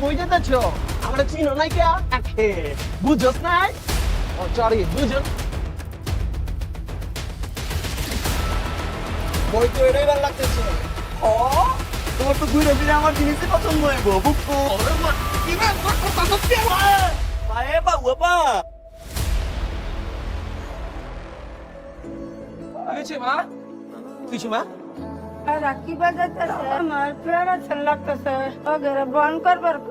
কই যেতেছ আমরা চিনো নাই কে? বুঝছ নাই? ও সরি বুঝছ বই তো এটাই ভালো লাগতেছে। ও, তোমার তো ঘুরে ফিরে আমার জিনিসই পছন্দ হইব বুকু। পায়ে পা ওপা হয়েছে মা কিছু মা রাখি বাজাতেছে আমার প্রাণ ছেলে লাগতেছে ও ঘরে বন্ধ করবার ক।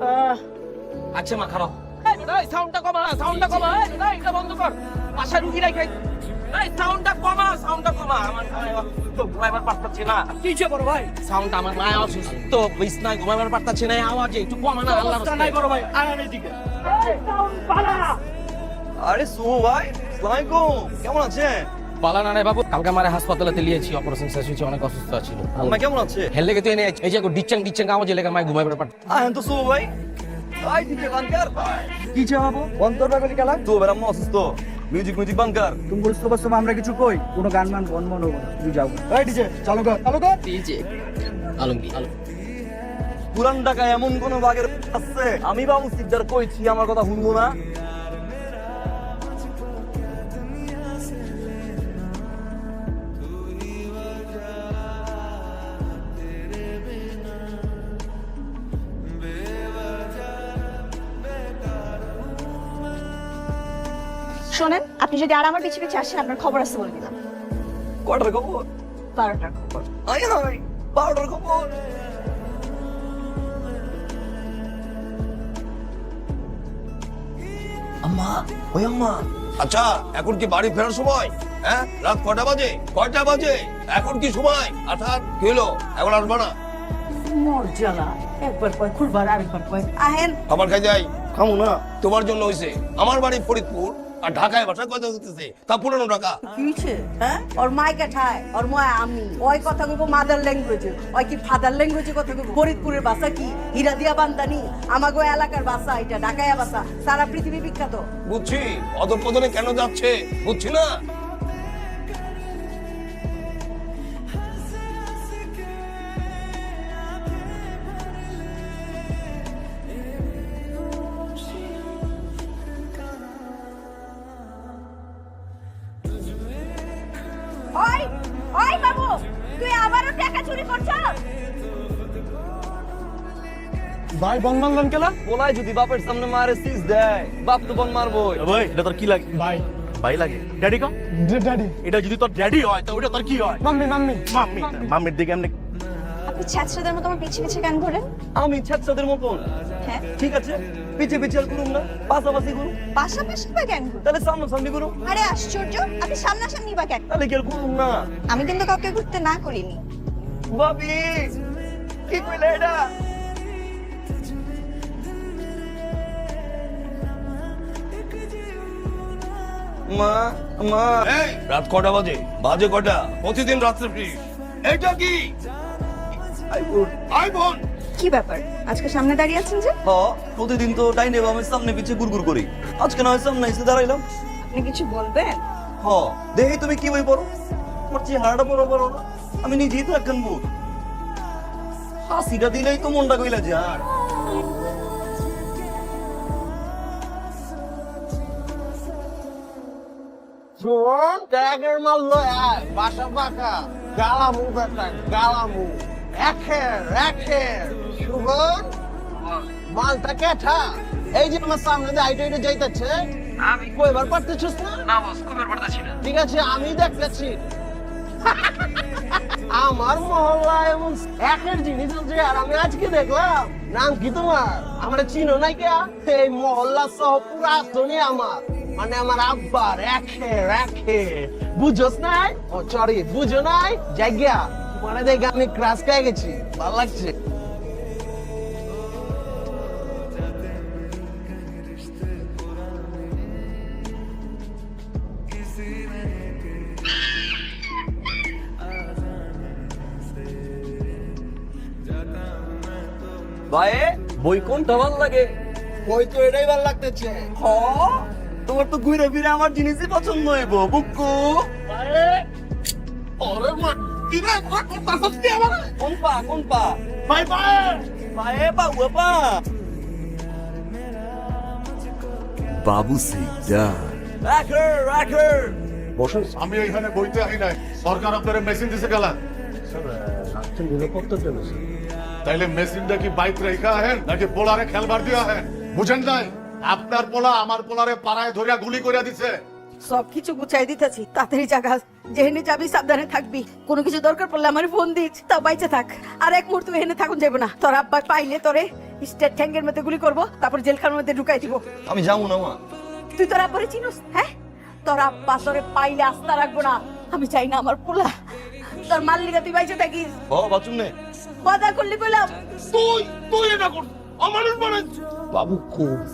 আচ্ছা মা খারাপ। এই সাউন্ডটা কমা সাউন্ডটা কমা এটা বন্ধ কর। পাশা রুগী রাখে সাউন্ডটা কমা সাউন্ডটা কমা। আমার তো ঘুমাইবার পারতাছি না। কি যে বড় ভাই? সাউন্ড আমার মা অসুস্থ বিছনায় ঘুমাইবার পারতাছি না আওয়াজে। একটু কমা না আল্লাহ নাই বড় ভাই আরে সু ভাই কেমন আছেন? পালানা রে বাবু কালকে হাসপাতালে লিয়েছি অপারেশন শেষ হয়েছে অনেক অসুস্থ ছিল কেমন আছে? হেলে এনে এই যে ডিচ্চাং ডিচ্চাং আওয়াজে লেগে মাই ঘুমাইবার পারত আয়ান তো সু ভাই। আই দিতে বানকার কি চাবো অন্তর বাগলি কালা তো বেরা অসুস্থ। মিউজিক তুমি আমরা কিছু কই? কোনো গান মান বন মন হব না তুই যাও। এই ডিজে চালু কর চালু কর। ডিজে আলমগীর। আলম পুরান ঢাকা এমন কোন বাগের আছে? আমি বা মুসিকদার কইছি আমার কথা শুনব না। শোনেন আপনি যদি আর আমার পিছিয়ে পিছিয়ে আসেন আপনার খবর আছে বলে দিলাম। কটার খবর? বারোটার খবর। আই হাই বারোটার খবর। আম্মা ওই আম্মা। আচ্ছা এখন কি বাড়ি ফেরার সময়? হ্যাঁ রাত কটা বাজে? কয়টা বাজে? এখন কি সময়? আচ্ছা কি হলো? এখন আসবা না? একবার কয় খুলবার আরেকবার কয়। আহেন। খাবার খাই যাই। খামু না। তোমার জন্য হয়েছে আমার বাড়ি ফরিদপুর। আর ঢাকায় বাসা কথা হতেছে তা পুরনো ঢাকা। কিছে হ্যাঁ? ওর মাইকে ঠায় ওর মা আমি। ওই কথা কইব মাদার ল্যাঙ্গুয়েজে ওই কি ফাদার ল্যাঙ্গুয়েজে কথা কইব? ফরিদপুরের ভাষা কি? হীরা দিয়া বান্দানি। আমাগো এলাকার ভাষা এটা ঢাকায়া ভাষা সারা পৃথিবী বিখ্যাত। বুঝছি। অধপতনে কেন যাচ্ছে? বুঝছি না? ভাই বন মানলেন কেলা? বলাই যদি বাপের সামনে মারে সিজ দেয়। বাপ তো বন মারবো ভাই এটা তোর কি লাগে? ভাই। ভাই লাগে। ড্যাডি কম ড্যাডি। এটা যদি তোর ড্যাডি হয় তো ওটা তোর কি হয়? Mummy mummy. মাম্মি। মাম্মির দিকে এমনি আপনি ছ্যাঁচড়াদের মতো আমার পিছিয়ে পিছিয়ে কেন ঘোরেন? আমি ছাত্রদের মতন। হ্যাঁ। ঠিক আছে? পিছে পিছে আর করুম না। পাশাপাশি করুম পাশাপাশি বা কেন? তাহলে সামনাসামনি করুম আরে আশ্চর্য আপনি সামনাসামনি বা কেন? তাহলে কি আর করুম না? আমি কিন্তু কাউকে ঘুরতে না করিনি। ভাবি কি কইলে এটা? মা মা। এই রাত কটা বাজে? বাজে কটা? প্রতিদিন রাত্রে ফিরিস এইটা কি? আইপুর আই কি ব্যাপার? আজকে সামনে দাঁড়িয়ে আছেন যে? হ প্রতিদিন তো ডাইনে বামে সামনে পিছে গুড়গুড় করি। আজকে না হয় সামনে এসে দাঁড়াইলাম। আপনি কিছু বলবেন? হ দেখি তুমি কি বই পড়ো? তোমার চেহারাটা পড়ো পড়ো না? আমি নিজেই তো একখান বুট হাসিটা দিলেই তো মনটা কইলা যার শোন ট্যাগের মারলো এক বাসা পাকা গালামু বেটা গালামু একের একের শুভন মালটা কেঠা এই যে আমার সামনে দিয়ে আইটা আইটা যাইতেছে আমি কইবার পারতেছিস না? না বস কইবার পারতেছি না। ঠিক আছে আমি দেখতেছি। আমার মহল্লা এমন একের জিনিস আছে আর আমি আজকে দেখলাম নাম কি তোমার? আমরা চিনো নাই কে? এই মহল্লা সহ পুরা আমার। মানে আমার আব্বার একে একে। বুঝোস নাই? ও সরি বুঝো নাই? জায়গা মানে দেখে আমি ক্রাশ খেয়ে গেছি। ভালো লাগছে। ভাই বই কোনটা ভালো লাগে? ওই তো এটাই ভালো লাগতেছে। হ? তোমার তো ঘুরে ফিরে আমার জিনিসই পছন্দ হইব বুকু। ওরে মা কি রে করতাছস কি আমার? কোন পা কোন পা? বাই বাই পায়ে পা উয়া পা। বাবু সিকদার রাখার রাখার। আমি এখানে বইতে আই নাই। সরকার আপনার মেশিন দিছে গেলা। নিরাপত্তার জন্য তাইলে মেশিনটা কি বাইক রেখা আহেন নাকি পোলারে খেলবার দিয়া আহেন? বুঝেন নাই? আপনার পোলা আমার পোলারে পাড়ায় ধরিয়া গুলি করিয়া দিছে। সব কিছু গুছাই দিতেছি তাড়াতাড়ি জায়গা যেহেনে যাবি সাবধানে থাকবি। কোনো কিছু দরকার পড়লে আমার ফোন দিস তা বাইচে থাক। আর এক মুহূর্ত এখানে থাকুন যাবে না। তোর আব্বা পাইলে তোরে স্টেট ট্যাঙ্কের মধ্যে গুলি করব তারপর জেলখানার মধ্যে ঢুকাই দিব। আমি যাব না মা। তুই তোর আব্বারে চিনোস হ্যাঁ? তোর আব্বা তোরে পাইলে আস্থা রাখব না। আমি চাই না আমার পোলা। তোর মাল্লিকা তুই বাইচে থাকিস। ও বাচুম নে। বাধা করলি কইলাম। তুই তুই এটা কর। অমানুষ বানাচ্ছ বাবু কোষ।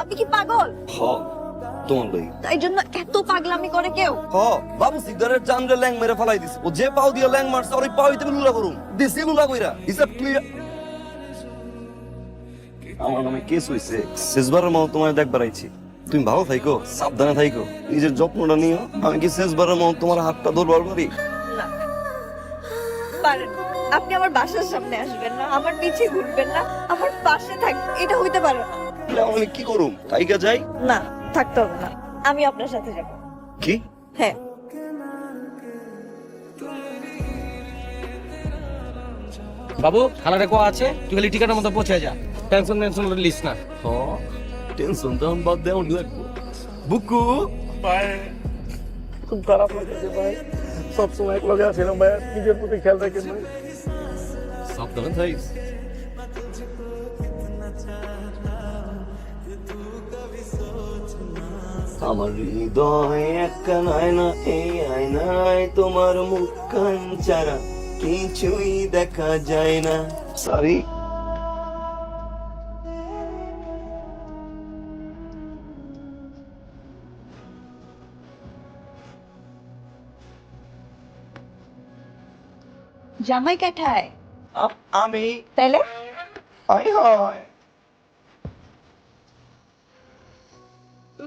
আপনি কি পাগল? হ তোমার লই। তাই জন্য এত পাগলামি করে কেউ? হ বাবু সিকদারের চান্দ্রে ল্যাং মেরে ফেলাই দিছে। ও যে পাও দিয়া ল্যাং মারছে ওই পাও হইতে লুলা করুম। দিছি লুলা কইরা। হিসাব ক্লিয়ার আমার নামে কেস হইছে। শেষবারের মতো তোমায় দেখবার আইছি। তুমি ভালো থাইকো সাবধানে থাইকো। নিজের যত্নটা নিও। আমি কি শেষবারের মতো তোমার হাতটা ধরবার পারি? আপনি আমার বাসার সামনে আসবেন না। আমার পিছে ঘুরবেন না। আমার পাশে থাকবেন এটা হইতে পারে না। আমি কি করুম? তাইকা যাই? না থাকতে হবে না। আমি আপনার সাথে যাব। কি? হ্যাঁ। বাবু খালারে কো আছে? তুই খালি টিকাটার মতো পৌঁছে যা। টেনশন টেনশন লিস না। হ টেনশন তখন বাদ দেওয়া লাগবো। বুকু! খুব খারাপ লাগছে ভাই। সবসময় এক লগে আছিলাম ভাই। নিজের প্রতি খেয়াল রাখেন ভাই সাবধানে থাইস আমার হৃদয় একটা আয়না এই আয়নায় তোমার মুখ কান ছাড়া কিছুই দেখা যায় না। সরি জামাই কাঠায় আমি? তাইলে? হয় হয়।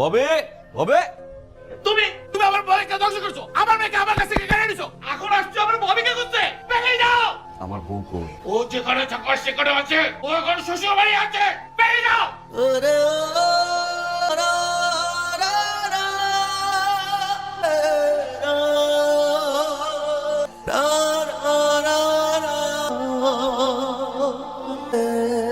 ববে ববে। তুমি তুমি আমার বউকে ধ্বংস করছ। আমার মেয়েকে আমার কাছে কেড়ে নিছো। এখন আসছো আমার বউকে করতে বেরিয়ে যাও। আমার বউ কো ও যেখানে থাকার সেখানে আছে। ও এখন শ্বশুর বাড়ি আছে। বেরিয়ে যাও। Yeah.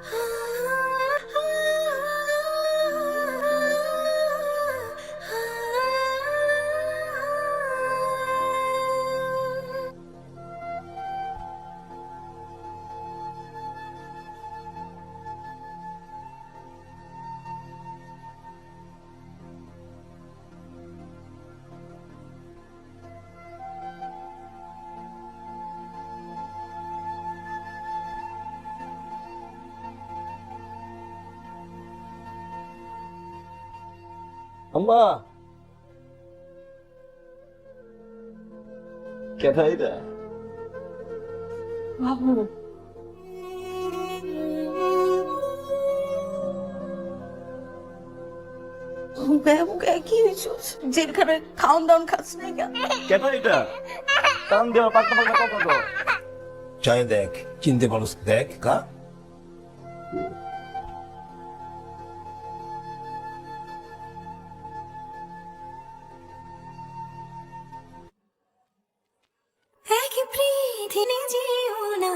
Ah. আম্মা কি হয়েছে? যেখানে খাওন দাওন খাস নাই কেন? কেথা এটা টান দেওয়া পাক্কা পাক্কা কথা তো চাই দেখ চিনতে পারো দেখ কা? প্রীতি যেও না